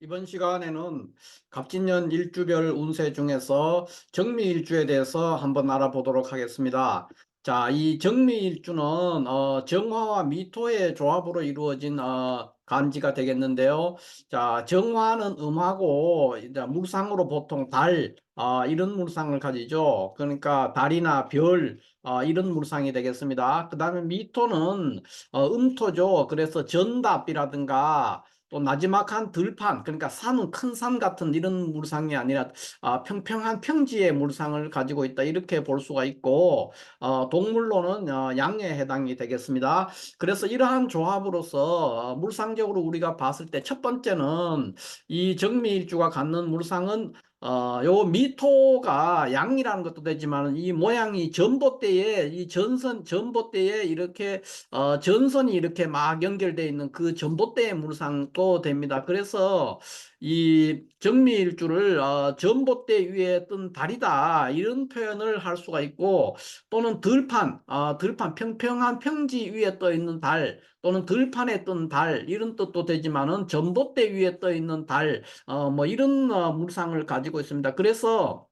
이번 시간에는 갑진년 일주별 운세 중에서 정미일주에 대해서 한번 알아보도록 하겠습니다. 자, 이 정미일주는 어, 정화와 미토의 조합으로 이루어진 어, 간지가 되겠는데요. 자, 정화는 음하고 이제 물상으로 보통 달 어, 이런 물상을 가지죠. 그러니까 달이나 별 어, 이런 물상이 되겠습니다. 그 다음에 미토는 어, 음토죠. 그래서 전답이라든가 또 나지막한 들판 그러니까 산, 큰산 같은 이런 물상이 아니라 아, 평평한 평지의 물상을 가지고 있다 이렇게 볼 수가 있고 어, 동물로는 어, 양에 해당이 되겠습니다. 그래서 이러한 조합으로서 어, 물상적으로 우리가 봤을 때 첫 번째는 이 정미일주가 갖는 물상은 어, 요 미토가 양이라는 것도 되지만 이 모양이 전봇대에 이 전선 전봇대에 이렇게 어, 전선이 이렇게 막 연결되어 있는 그 전봇대의 물상도 됩니다. 그래서 이 정미일주를 어, 전봇대 위에 뜬 달이다 이런 표현을 할 수가 있고 또는 들판, 어, 들판 평평한 평지 위에 떠 있는 달 또는 들판에 뜬 달 이런 뜻도 되지만은 전봇대 위에 떠 있는 달, 어, 뭐 이런 어, 물상을 가지고 있습니다. 그래서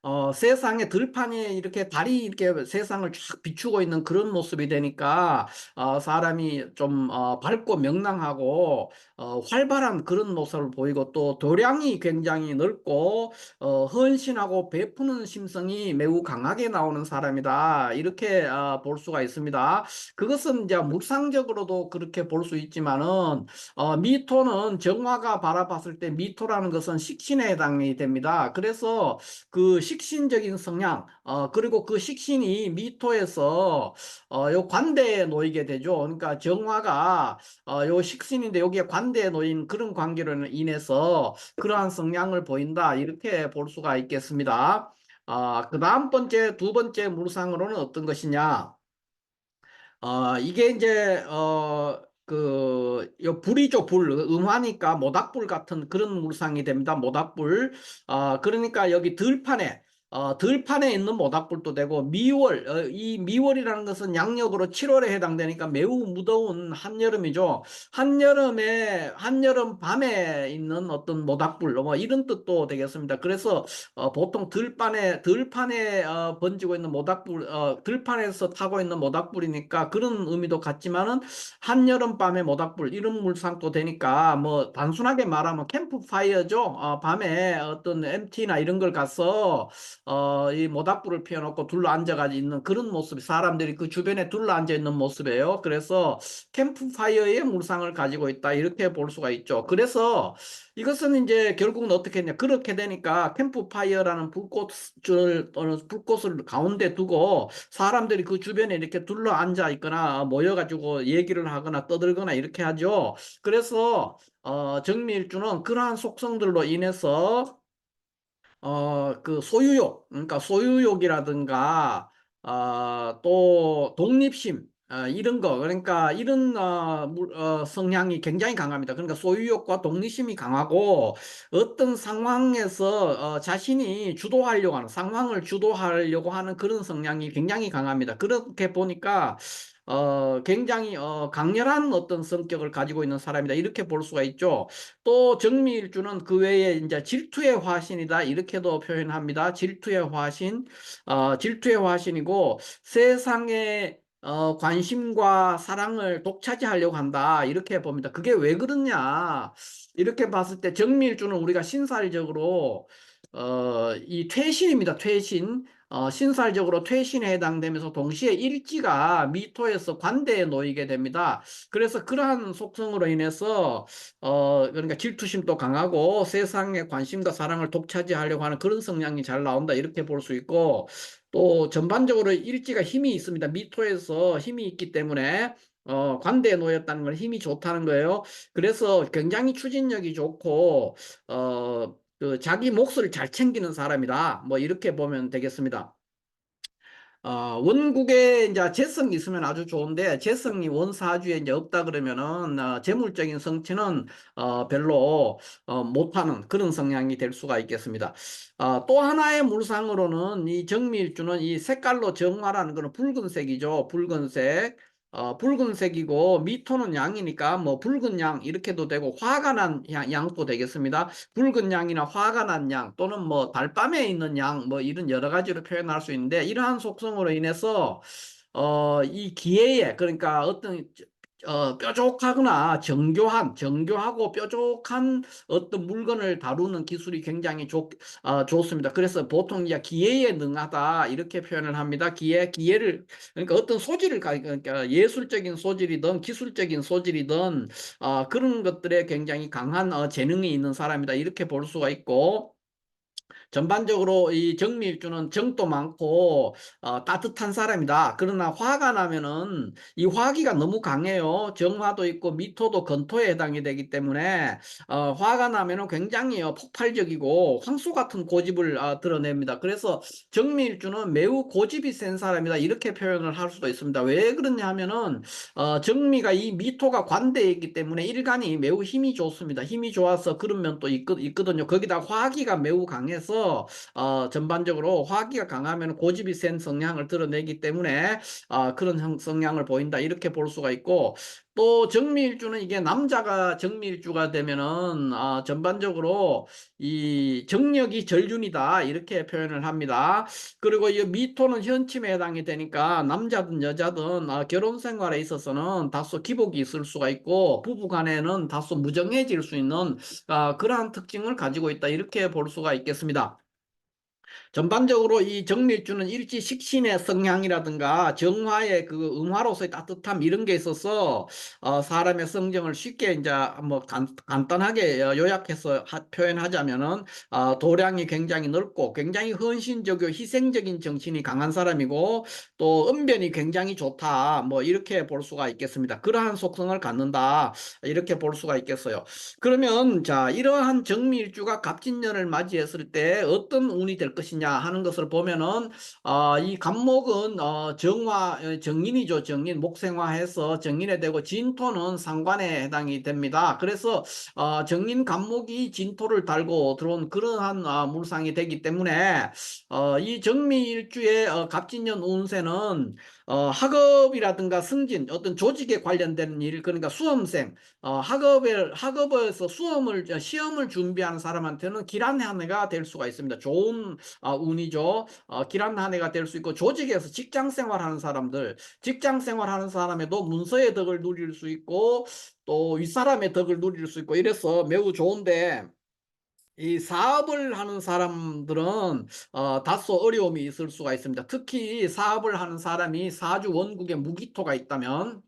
어, 세상에 들판에 이렇게 달이 이렇게 세상을 쫙 비추고 있는 그런 모습이 되니까 어, 사람이 좀 어, 밝고 명랑하고 어, 활발한 그런 모습을 보이고 또 도량이 굉장히 넓고 어, 헌신하고 베푸는 심성이 매우 강하게 나오는 사람이다 이렇게 어, 볼 수가 있습니다. 그것은 이제 물상적으로도 그렇게 볼 수 있지만은 어, 미토는 정화가 바라봤을 때 미토라는 것은 식신에 해당이 됩니다. 그래서 그 식신적인 성향, 어, 그리고 그 식신이 미토에서 어, 요 관대에 놓이게 되죠. 그러니까 정화가 어, 요 식신인데 여기에 관대에 놓인 그런 관계로 인해서 그러한 성향을 보인다. 이렇게 볼 수가 있겠습니다. 아, 그 다음 번째, 두 번째 물상으로는 어떤 것이냐? 어, 이게 이제, 어, 그, 요 불이죠, 불. 음화니까 모닥불 같은 그런 물상이 됩니다. 모닥불. 어, 그러니까 여기 들판에, 어, 들판에 있는 모닥불도 되고, 미월, 어, 이 미월이라는 것은 양력으로 7월에 해당되니까 매우 무더운 한여름이죠. 한여름에, 한여름 밤에 있는 어떤 모닥불, 뭐 이런 뜻도 되겠습니다. 그래서, 어, 보통 들판에, 들판에, 어, 번지고 있는 모닥불, 어, 들판에서 타고 있는 모닥불이니까 그런 의미도 같지만은 한여름 밤에 모닥불, 이런 물상도 되니까 뭐 단순하게 말하면 캠프파이어죠. 어, 밤에 어떤 MT나 이런 걸 가서 어, 이 모닥불을 피워놓고 둘러 앉아가지고 있는 그런 모습이 사람들이 그 주변에 둘러 앉아 있는 모습이에요. 그래서 캠프파이어의 물상을 가지고 있다 이렇게 볼 수가 있죠. 그래서 이것은 이제 결국은 어떻게 했냐 그렇게 되니까 캠프파이어라는 불꽃을 불꽃을 가운데 두고 사람들이 그 주변에 이렇게 둘러 앉아 있거나 모여가지고 얘기를 하거나 떠들거나 이렇게 하죠. 그래서 어, 정밀주는 그러한 속성들로 인해서 어, 그 소유욕, 그러니까 소유욕이라든가, 어, 또 독립심, 어, 이런 거, 그러니까 이런 어, 물- 어, 성향이 굉장히 강합니다. 그러니까 소유욕과 독립심이 강하고 어떤 상황에서 어, 자신이 주도하려고 하는, 상황을 주도하려고 하는 그런 성향이 굉장히 강합니다. 그렇게 보니까 어, 굉장히 어, 강렬한 어떤 성격을 가지고 있는 사람이다. 이렇게 볼 수가 있죠. 또 정미일주는 그 외에 이제 질투의 화신이다. 이렇게도 표현합니다. 질투의 화신, 어, 질투의 화신이고 세상에 어, 관심과 사랑을 독차지하려고 한다. 이렇게 봅니다. 그게 왜 그러냐? 이렇게 봤을 때 정밀주는 우리가 신살적으로 어, 이 퇴신입니다. 퇴신. 어, 신살적으로 퇴신에 해당되면서 동시에 일지가 미토에서 관대에 놓이게 됩니다. 그래서 그러한 속성으로 인해서 어, 그러니까 질투심도 강하고 세상의 관심과 사랑을 독차지하려고 하는 그런 성향이 잘 나온다. 이렇게 볼 수 있고 또 전반적으로 일지가 힘이 있습니다. 미토에서 힘이 있기 때문에 어, 관대에 놓였다는 건 힘이 좋다는 거예요. 그래서 굉장히 추진력이 좋고 어, 그 자기 몫을 잘 챙기는 사람이다. 뭐 이렇게 보면 되겠습니다. 어, 원국에 이제 재성이 있으면 아주 좋은데 재성이 원사주에 이제 없다 그러면은 어, 재물적인 성취는 어, 별로 어, 못하는 그런 성향이 될 수가 있겠습니다. 어, 또 하나의 물상으로는 이 정밀주는 이 색깔로 정화라는 거는 붉은색이죠. 붉은색. 어, 붉은색이고 미토는 양이니까 뭐 붉은 양 이렇게도 되고 화가 난 양, 양도 되겠습니다. 붉은 양이나 화가 난 양 또는 뭐 달밤에 있는 양 뭐 이런 여러 가지로 표현할 수 있는데 이러한 속성으로 인해서 어, 이 기회에 그러니까 어떤 어, 뾰족하거나 정교한, 정교하고 뾰족한 어떤 물건을 다루는 기술이 굉장히 좋, 어, 좋습니다. 그래서 보통 이제 기회에 능하다 이렇게 표현을 합니다. 기회, 기회를 그러니까 어떤 소질을 가, 그러니까 예술적인 소질이든 기술적인 소질이든 어, 그런 것들에 굉장히 강한 어, 재능이 있는 사람이다 이렇게 볼 수가 있고. 전반적으로 이 정밀주는 정도 많고 어, 따뜻한 사람이다. 그러나 화가 나면은 이 화기가 너무 강해요. 정화도 있고 미토도 건토에 해당이 되기 때문에 어, 화가 나면은 굉장히 어, 폭발적이고 황소 같은 고집을 어, 드러냅니다. 그래서 정밀주는 매우 고집이 센 사람이다. 이렇게 표현을 할 수도 있습니다. 왜 그러냐 하면은 어, 정미가 이 미토가 관대에 있기 때문에 일간이 매우 힘이 좋습니다. 힘이 좋아서 그런 면도 있거, 있거든요. 거기다 화기가 매우 강해서 어, 전반적으로 화기가 강하면 고집이 센 성향을 드러내기 때문에 어, 그런 형- 성향을 보인다. 이렇게 볼 수가 있고 또 정밀주는 이게 남자가 정밀주가 되면은 어, 전반적으로 이 정력이 절균이다 이렇게 표현을 합니다. 그리고 이 미토는 현침에 해당이 되니까 남자든 여자든 어, 결혼 생활에 있어서는 다소 기복이 있을 수가 있고 부부간에는 다소 무정해질 수 있는 어, 그러한 특징을 가지고 있다 이렇게 볼 수가 있겠습니다. 전반적으로 이 정밀주는 일지 식신의 성향이라든가 정화의 그 음화로서의 따뜻함 이런 게 있어서 어, 사람의 성정을 쉽게 이제 뭐 간, 간단하게 요약해서 하, 표현하자면은 어, 도량이 굉장히 넓고 굉장히 헌신적이고 희생적인 정신이 강한 사람이고 또 언변이 굉장히 좋다 뭐 이렇게 볼 수가 있겠습니다. 그러한 속성을 갖는다 이렇게 볼 수가 있겠어요. 그러면 자 이러한 정밀주가 갑진년을 맞이했을 때 어떤 운이 될 것 이냐 하는 것을 보면은 어, 이 간목은 어, 정화 어, 정인이죠 정인 목생화해서 정인에 되고 진토는 상관에 해당이 됩니다. 그래서 어, 정인 간목이 진토를 달고 들어온 그러한 어, 물상이 되기 때문에 어, 이 정미일주의 어, 갑진년 운세는 어, 학업이라든가 승진, 어떤 조직에 관련된 일, 그러니까 수험생, 어, 학업에, 학업에서 수험을, 어, 시험을 준비하는 사람한테는 길한 한 해가 될 수가 있습니다. 좋은 어, 운이죠. 어, 길한 한 해가 될 수 있고, 조직에서 직장 생활하는 사람들, 직장 생활하는 사람에도 문서의 덕을 누릴 수 있고, 또 윗사람의 덕을 누릴 수 있고, 이래서 매우 좋은데, 이 사업을 하는 사람들은 어, 다소 어려움이 있을 수가 있습니다. 특히 사업을 하는 사람이 사주 원국에 무기토가 있다면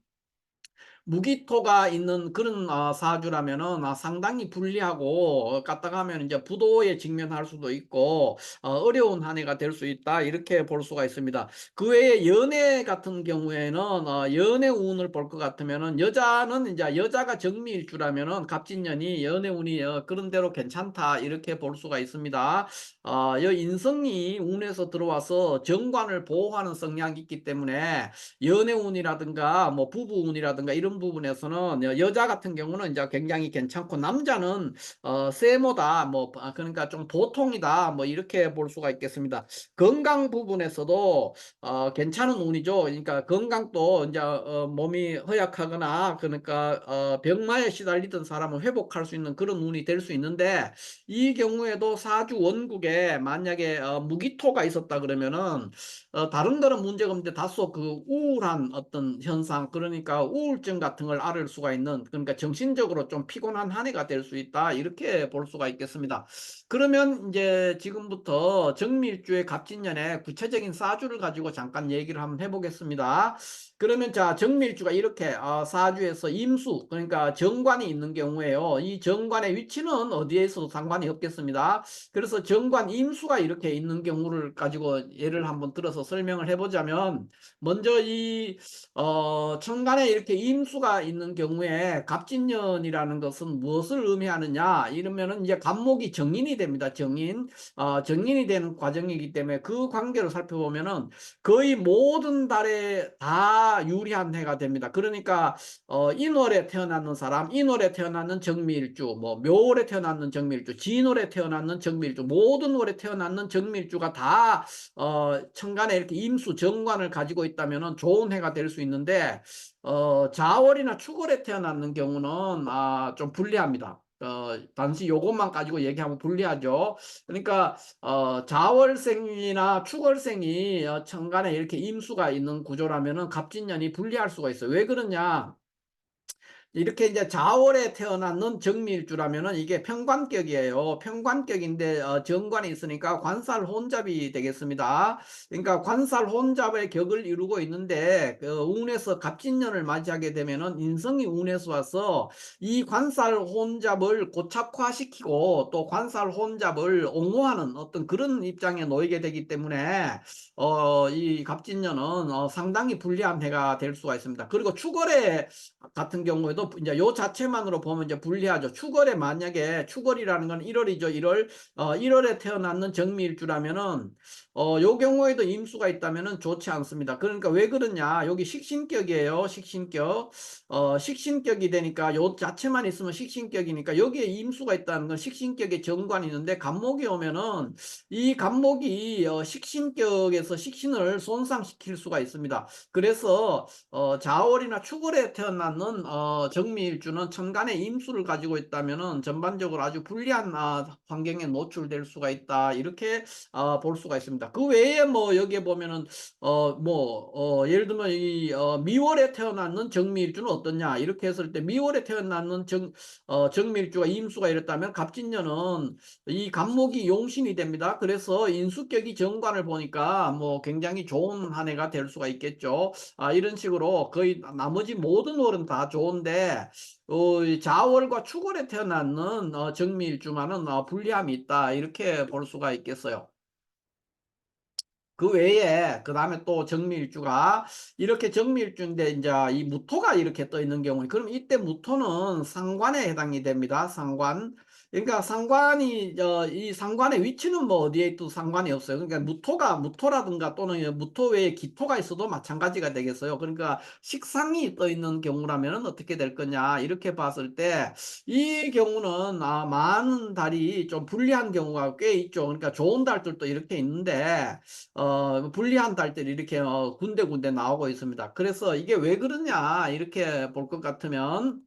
무기토가 있는 그런 어, 사주라면은 아, 상당히 불리하고 어, 까딱하면 이제 부도에 직면할 수도 있고 어, 려운 한 해가 될 수 있다 이렇게 볼 수가 있습니다. 그 외에 연애 같은 경우에는 어, 연애 운을 볼 것 같으면은 여자는 이제 여자가 정미일주라면은 갑진년이 연애 운이 어, 그런 대로 괜찮다 이렇게 볼 수가 있습니다. 어, 여 인성이 운에서 들어와서 정관을 보호하는 성향이 있기 때문에 연애 운이라든가 뭐 부부 운이라든가 이런 부분에서는 여- 여자 같은 경우는 이제 굉장히 괜찮고 남자는 어, 세모다 뭐 아, 그러니까 좀 보통이다 뭐 이렇게 볼 수가 있겠습니다. 건강 부분에서도 어, 괜찮은 운이죠. 그러니까 건강도 이제 어, 몸이 허약하거나 그러니까 어, 병마에 시달리던 사람은 회복할 수 있는 그런 운이 될 수 있는데 이 경우에도 사주 원국에 만약에 어, 무기토가 있었다 그러면은 어, 다른 거는 문제가 없는데 다소 그 우울한 어떤 현상 그러니까 우울증 같은 걸 앓을 수가 있는 그러니까 정신적으로 좀 피곤한 한 해가 될 수 있다 이렇게 볼 수가 있겠습니다. 그러면 이제 지금부터 정밀주의 갑진년의 구체적인 사주를 가지고 잠깐 얘기를 한번 해보겠습니다. 그러면 자 정밀주가 이렇게 어, 사주에서 임수 그러니까 정관이 있는 경우에요. 이 정관의 위치는 어디에 있어도 상관이 없겠습니다. 그래서 정관 임수가 이렇게 있는 경우를 가지고 예를 한번 들어서 설명을 해보자면 먼저 이 어, 천간에 이렇게 임수 가 있는 경우에 갑진년이라는 것은 무엇을 의미하느냐 이러면은 이제 갑목이 정인이 됩니다. 정인 어, 정인이 되는 과정이기 때문에 그 관계를 살펴보면은 거의 모든 달에 다다 유리한 해가 됩니다. 그러니까 어, 인월에 태어났는 사람, 인월에 태어났는 정미일주, 뭐 묘월에 태어났는 정미일주, 진월에 태어났는 정미일주, 모든 월에 태어났는 정미일주가 다 어, 천간에 이렇게 임수 정관을 가지고 있다면은 좋은 해가 될 수 있는데 어, 자월이나 축월에 태어났는 경우는 아, 좀 불리합니다. 어, 단지 요것만 가지고 얘기하면 불리하죠. 그러니까 어, 자월생이나 축월생이 어, 천간에 이렇게 임수가 있는 구조라면은 갑진년이 불리할 수가 있어요. 왜 그러냐? 이렇게 이제 자월에 태어났는 정미일주라면은 이게 평관격이에요. 평관격인데 어, 정관이 있으니까 관살 혼잡이 되겠습니다. 그러니까 관살 혼잡의 격을 이루고 있는데 그 운에서 갑진년을 맞이하게 되면은 인성이 운에서 와서 이 관살 혼잡을 고착화시키고 또 관살 혼잡을 옹호하는 어떤 그런 입장에 놓이게 되기 때문에 어, 이 갑진년은 어, 상당히 불리한 해가 될 수가 있습니다. 그리고 축월에 같은 경우에도 이제 요 자체만으로 보면 이제 불리하죠. 축월에 만약에 축월이라는 건 1월이죠. 1월 어 1월에 태어났는 정미일주라면은 어 요 경우에도 임수가 있다면은 좋지 않습니다. 그러니까 왜 그러냐? 여기 식신격이에요. 식신격. 어 식신격이 되니까 요 자체만 있으면 식신격이니까 여기에 임수가 있다는 건 식신격의 정관이 있는데 간목이 오면은 이 간목이 어 식신격에서 식신을 손상시킬 수가 있습니다. 그래서 어 자월이나 축월에 태어났는 어 정미일주는 천간의 임수를 가지고 있다면은 전반적으로 아주 불리한 아, 환경에 노출될 수가 있다. 이렇게 어, 볼 수가 있습니다. 그 외에 뭐 여기에 보면은 어뭐 어, 예를 들면 이 어, 미월에 태어났는 정미일주는 어떠냐 이렇게 했을 때 미월에 태어났는 정 어, 정미일주가 임수가 이랬다면 갑진년은 이 간목이 용신이 됩니다. 그래서 인수격이 정관을 보니까 뭐 굉장히 좋은 한 해가 될 수가 있겠죠. 아, 이런 식으로 거의 나머지 모든 월은 다 좋은데 어, 자월과 축월에 태어났는 어, 정미일주만은 어, 불리함이 있다 이렇게 볼 수가 있겠어요. 그 외에 그 다음에 또 정밀주가 이렇게 정밀주인데 이제 이 무토가 이렇게 떠 있는 경우에 그럼 이때 무토는 상관에 해당이 됩니다. 상관. 그러니까 상관이 어, 이 상관의 위치는 뭐 어디에 있도 상관이 없어요. 그러니까 무토가 무토라든가 또는 무토 외에 기토가 있어도 마찬가지가 되겠어요. 그러니까 식상이 떠 있는 경우라면 어떻게 될 거냐 이렇게 봤을 때 이 경우는 아, 많은 달이 좀 불리한 경우가 꽤 있죠. 그러니까 좋은 달들도 이렇게 있는데 어, 불리한 달들이 이렇게 어, 군데군데 나오고 있습니다. 그래서 이게 왜 그러냐 이렇게 볼 것 같으면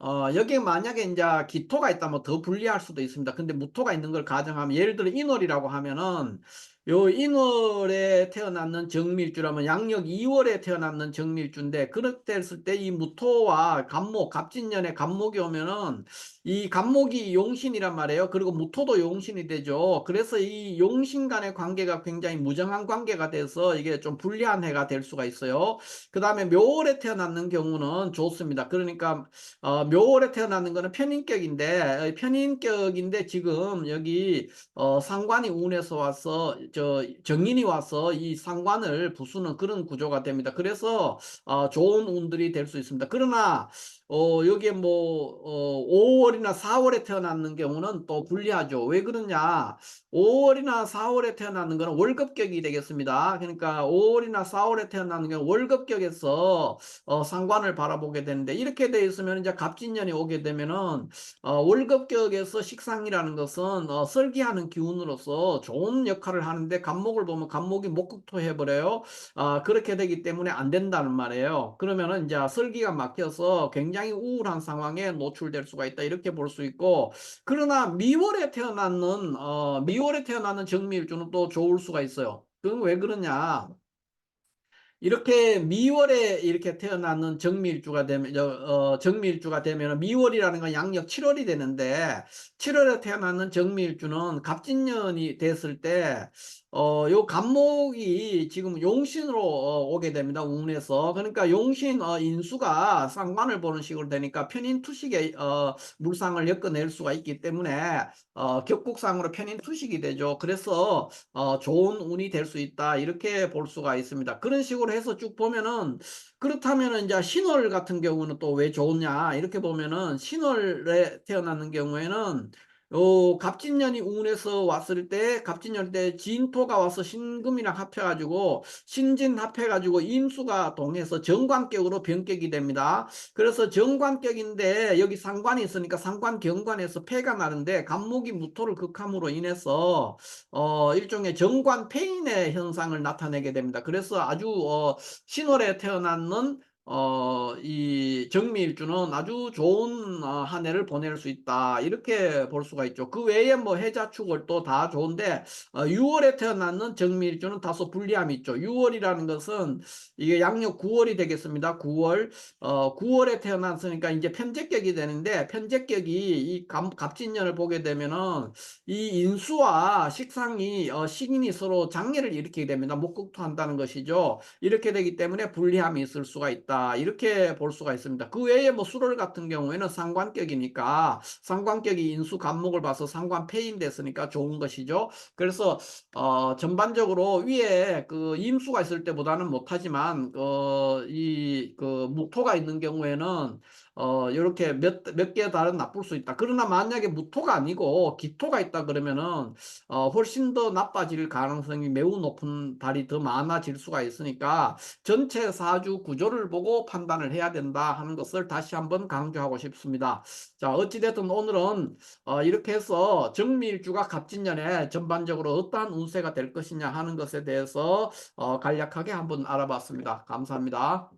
어, 여기에 만약에 이제 기토가 있다면 더 불리할 수도 있습니다. 근데 무토가 있는 걸 가정하면 예를 들어 인월이라고 하면은 요 인월에 태어났는 정밀주라면 양력 2월에 태어났는 정밀주인데 그렇게 했을 때 이 무토와 간목, 갑진년에 간목이 오면은 이 간목이 용신이란 말이에요. 그리고 무토도 용신이 되죠. 그래서 이 용신 간의 관계가 굉장히 무정한 관계가 돼서 이게 좀 불리한 해가 될 수가 있어요. 그 다음에 묘월에 태어났는 경우는 좋습니다. 그러니까 어, 묘월에 태어났는 거는 편인격인데 어, 편인격인데 지금 여기 어, 상관이 운에서 와서 저 정인이 와서 이 상관을 부수는 그런 구조가 됩니다. 그래서 어, 좋은 운들이 될 수 있습니다. 그러나 어, 여기에 뭐, 어, 5월이나 4월에 태어났는 경우는 또 불리하죠. 왜 그러냐? 5월이나 4월에 태어나는 것은 월급격이 되겠습니다. 그러니까 5월이나 4월에 태어나는 경우 월급격에서 어, 상관을 바라보게 되는데 이렇게 돼 있으면 이제 갑진년이 오게 되면은 어, 월급격에서 식상이라는 것은 어, 설계하는 기운으로서 좋은 역할을 하는 데 간목을 보면 간목이 목극토 해버려요. 아, 그렇게 되기 때문에 안 된다는 말이에요. 그러면은 이제 설기가 막혀서 굉장히 우울한 상황에 노출될 수가 있다. 이렇게 볼 수 있고 그러나 미월에 태어났는 어, 미월에 태어나는 정미일주는 또 좋을 수가 있어요. 그건 왜 그러냐? 이렇게 미월에 이렇게 태어나는 정밀주가 되면 어, 정밀주가 되면 미월이라는 건 양력 7월이 되는데 7월에 태어나는 정밀주는 갑진년이 됐을 때 어, 요 간목이 지금 용신으로 어, 오게 됩니다. 운에서. 그러니까 용신 어, 인수가 상관을 보는 식으로 되니까 편인 투식의 어, 물상을 엮어낼 수가 있기 때문에 어, 격국상으로 편인 투식이 되죠. 그래서 어, 좋은 운이 될 수 있다. 이렇게 볼 수가 있습니다. 그런 식으로 해서 쭉 보면은 그렇다면은 이제 신월 같은 경우는 또 왜 좋냐? 이렇게 보면은 신월에 태어나는 경우에는 어, 갑진년이 운에서 왔을 때 갑진년 때 진토가 와서 신금이랑 합해가지고 신진 합해가지고 임수가 동해서 정관격으로 변격이 됩니다. 그래서 정관격인데 여기 상관이 있으니까 상관 경관에서 폐가 나는데 간목이 무토를 극함으로 인해서 어, 일종의 정관 폐인의 현상을 나타내게 됩니다. 그래서 아주 어, 신월에 태어났는 어, 이 정미일주는 아주 좋은 어, 한 해를 보낼 수 있다. 이렇게 볼 수가 있죠. 그 외에 뭐 해자축월도 다 좋은데 어, 6월에 태어났는 정미일주는 다소 불리함이 있죠. 6월이라는 것은 이게 양력 9월이 되겠습니다. 9월. 어, 9월에 태어났으니까 이제 편제격이 되는데 편제격이 이 갑, 갑진년을 보게 되면은 이 인수와 식상이 어, 식인이 서로 장애를 일으키게 됩니다. 목극토 한다는 것이죠. 이렇게 되기 때문에 불리함이 있을 수가 있다. 이렇게 볼 수가 있습니다. 그 외에 뭐 수월 같은 경우에는 상관격이니까 상관격이 인수 간목을 봐서 상관 폐인 됐으니까 좋은 것이죠. 그래서 어, 전반적으로 위에 그 임수가 있을 때보다는 못하지만 어, 이그 무토가 있는 경우에는 어, 이렇게 몇, 몇 개 다른 나쁠 수 있다. 그러나 만약에 무토가 아니고 기토가 있다 그러면은, 어, 훨씬 더 나빠질 가능성이 매우 높은 달이 더 많아질 수가 있으니까 전체 사주 구조를 보고 판단을 해야 된다 하는 것을 다시 한번 강조하고 싶습니다. 자, 어찌됐든 오늘은, 어, 이렇게 해서 정밀주가 갑진년에 전반적으로 어떠한 운세가 될 것이냐 하는 것에 대해서, 어, 간략하게 한번 알아봤습니다. 감사합니다.